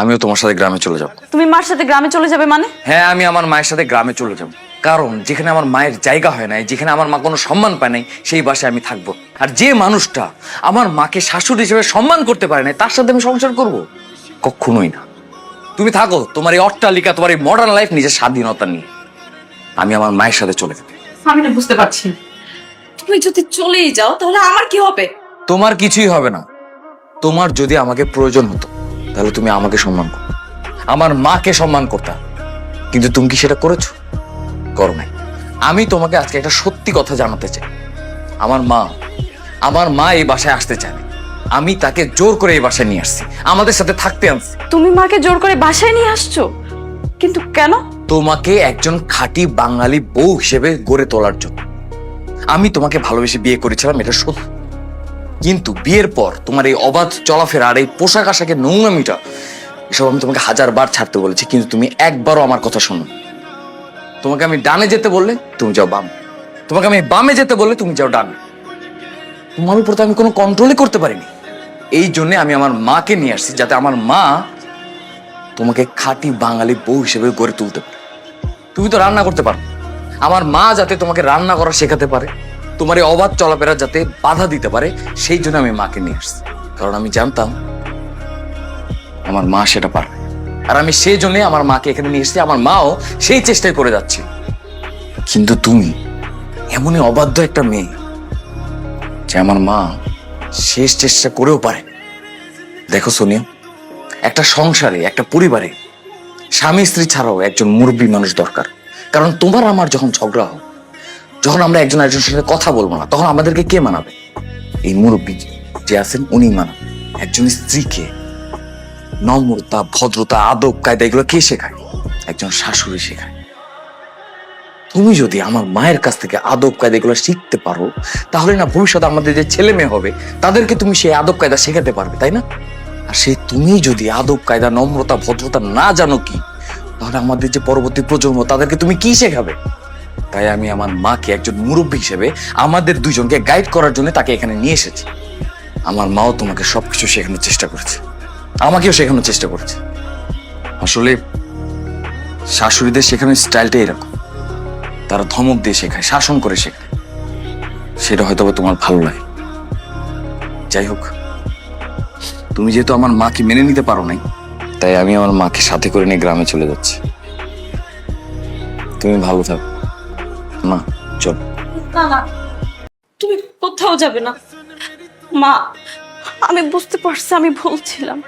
আমিও তোমার সাথে গ্রামে চলে যাব। তুমি মার সাথে গ্রামে চলে যাবে মানে? হ্যাঁ আমি আমার মায়ের সাথে গ্রামে চলে যাব। কারণ যেখানে আমার মায়ের জায়গা হয় নাই যেখানে আমার মা কোনো সম্মান পায় নাই সেই বাসায় আমি থাকব। আর যে মানুষটা আমার মাকে শাশুড়ি হিসেবে সম্মান করতে পারে নাই তার সাথে আমি সংসার করব? কখনোই না। তুমি থাকো তোমার এই অট্টালিকা তোমার এই মডার্ন লাইফ নিজের স্বাধীনতা নিয়ে। আমি আমার মায়ের সাথে চলে যাব। আমি না বুঝতে পারছি তুমি যদি চলেই যাও তাহলে আমার কি হবে? তোমার কিছুই হবে না। তোমার যদি আমাকে প্রয়োজন হতো তাহলে তুমি আমাকে সম্মান করো। আমার মাকে সম্মান করতে। কিন্তু তুমি কি সেটা করেছ? করো নাই। আমি তোমাকে আজকে একটা সত্যি কথা জানাতে চাই। আমার মা আমার মা এই বাসায় আসতে চায় আমি তাকে জোর করে এই বাসায় নিয়ে আসছি। আমাদের সাথে থাকতে আনছি। তুমি মাকে জোর করে বাসায় নিয়ে আসছো? কিন্তু কেন? তোমাকে একজন খাঁটি বাঙালি বউ হিসেবে গড়ে তোলার জন্য। আমি তোমাকে ভালোবেসে বিয়ে করেছিলাম এটা সত্য। কিন্তু বিয়ের পর তোমার এই অবাধ চলাফেরা আর এই পোশাক আশাকে নোংরামিটা, এসব আমি তোমাকে হাজার বার ছাড়তে বলেছি, কিন্তু তুমি একবারও আমার কথা শোনো তোমাকে আমি ডানে যেতে বললে তুমি যাও বাম। তোমাকে আমি বামে যেতে বললে তুমি যাও ডানে। তোমার উপর তো আমি কোনো কন্ট্রোলই করতে পারিনি। এই জন্য আমি আমার মাকে নিয়ে আসছি, যাতে আমার মা তোমাকে খাঁটি বাঙালি বউ হিসেবে গড়ে তুলতে পারে। তুমি তো রান্না করতে পারো। আমার মা যাতে তোমাকে রান্না করা শেখাতে পারে। তোমার এই অবাধ চলাফেরা যাতে বাধা দিতে পারে, সেই জন্য আমি মাকে নিয়ে আসছি। কারণ আমি জানতাম, আমার মা সেটা পারবে। আর আমি সেই জন্যই আমার মাকে এখানে নিয়ে এসেছি, আমার মাও সেই চেষ্টাই করে যাচ্ছে। কিন্তু তুমি এমনই অবাধ্য একটা মেয়ে, যে আমার মা শেষ চেষ্টা করেও পারে। দেখো সোনিয়া, একটা সংসারে, একটা পরিবারে স্বামী স্ত্রী ছাড়াও একজন মুরব্বী মানুষ দরকার। কারণ তোমার আমার যখন ঝগড়া হোক যখন আমরা একজন একজনের সাথে কথা বলব না, তখন আমাদেরকে কে মানাবে? এই মুরব্বী যে আছেন, উনি মানাবে। একজন স্ত্রীকে নম্রতা, ভদ্রতা, আদব, কায়দা, এগুলো কে শেখায়? একজন শাশুড়ি শেখায়। তুমি যদি আমার মায়ের কাছ থেকে আদব, কায়দা এগুলো শিখতে পারো, তাহলে না ভবিষ্যতে আমাদের যে ছেলে মেয়ে হবে, তাদেরকে তুমি সেই আদব, কায়দা শেখাতে পারবে, তাই না? আর সে তুমি যদি আদব, কায়দা, নম্রতা, ভদ্রতা না জানো কি, তাহলে আমাদের যে পরবর্তী প্রজন্ম, তাদেরকে তুমি কি শেখাবে? তাই আমি আমার মাকে একজন মুরব্বী হিসেবে আমাদের দুজনকে গাইড করার জন্য তাকে এখানে নিয়ে এসেছি। আমার মাও তোমাকে সবকিছু শেখানোর চেষ্টা করেছে। আমাকেও শেখানোর চেষ্টা করেছে। আসলে শাশুড়িদের শেখানোর স্টাইলটা এরকম। তারা ধমক দিয়ে শেখায়, শাসন করে শেখায়। সেটা হয়তো তোমার ভালো লাগে। যাই হোক, তুমি যেহেতু আমার মাকে মেনে নিতে পারো নাই, তাই আমি আমার মাকে সাথে করে নিয়ে গ্রামে চলে যাচ্ছি। তুমি ভালো থাকো। চল। তুমি কোথাও যাবে না। মা আমি বুঝতে পারছি আমি ভুল ছিলাম।